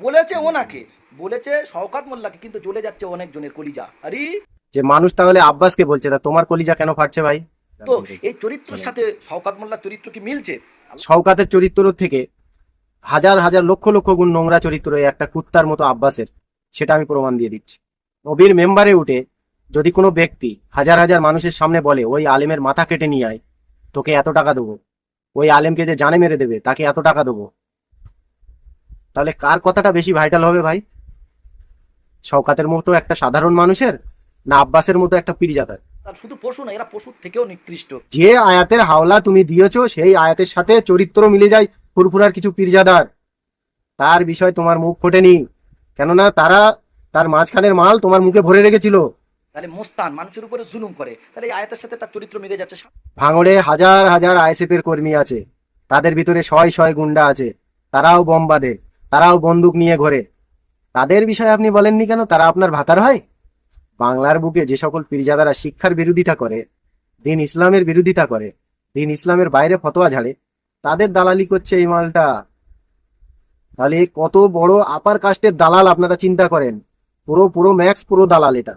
বলেছে ওনাকে বলেছে শওকাত মোল্লাকে কিন্তু জ্বলে যাচ্ছে অনেক জনের কলিজা। আরে! যে মানুষ তাহলে আব্বাসকে বলছে তা তোমার কলিজা কেন ফাটছে ভাই? তো এই চরিত্রের সাথে শওকাত মোল্লার চরিত্র কি মিলছে? শওকাতের চরিত্র থেকে হাজার হাজার লক্ষ লক্ষ গুণ নোংরা চরিত্র একটা কুত্তার মতো আব্বাসের সেটা আমি প্রমাণ দিয়ে দিচ্ছি। নবীর মেম্বারে উঠে যদি কোনো ব্যক্তি হাজার হাজার মানুষের সামনে বলে ওই আলেমের মাথা কেটে নিয়ে আয় তোকে এত টাকা দেবো। ওই আলেমকে যে জানে মেরে দেবে তাকে এত টাকা দেবো। তাহলে কার কথাটা বেশি ভাইটাল হবে ভাই? শওকাতের মতো একটা সাধারণ মানুষের না আব্বাসের মতো একটা পিরিজাদার? শুধু পশু না এরা পশুর থেকেও নিকৃষ্ট। যে আয়াতের হাওলা তুমি দিয়েছ সেই আয়াতের সাথে চরিত্র মিলে যায় ফুরফুরার কিছু পীরজাদার। তার বিষয় তোমার মুখ ফোটেনি। কেননা তারা তার মাঝখানের মাল তোমার মুখে ভরে রেখেছিল। তাহলে মোস্তান মানুষের উপরে জুলুম করে। তাহলে এই আয়াতের সাথে তার চরিত্র মিলে যাচ্ছে। ভাঙড়ে হাজার হাজার আইএসএফ এর কর্মী আছে। তাদের ভিতরে শয় শয় গুন্ডা আছে। তারাও বম বাঁধে। তারাও বন্দুক নিয়ে ঘোরে। তাদের বিষয়ে আপনি বলেননি কেন? তারা আপনার ভাতার হয় বাংলার বুকে যে সকল পীরজাদারা শিক্ষার বিরোধিতা করে, দিন ইসলামের বিরোধিতা করে, দিন ইসলামের বাইরে ফতোয়া ঝাড়ে, তাদের দালালি করছে এই মালটা। তাহলে কত বড় আপার কাস্টের দালাল আপনারা চিন্তা করেন? পুরো পুরো ম্যাক্স পুরো দালাল এটা।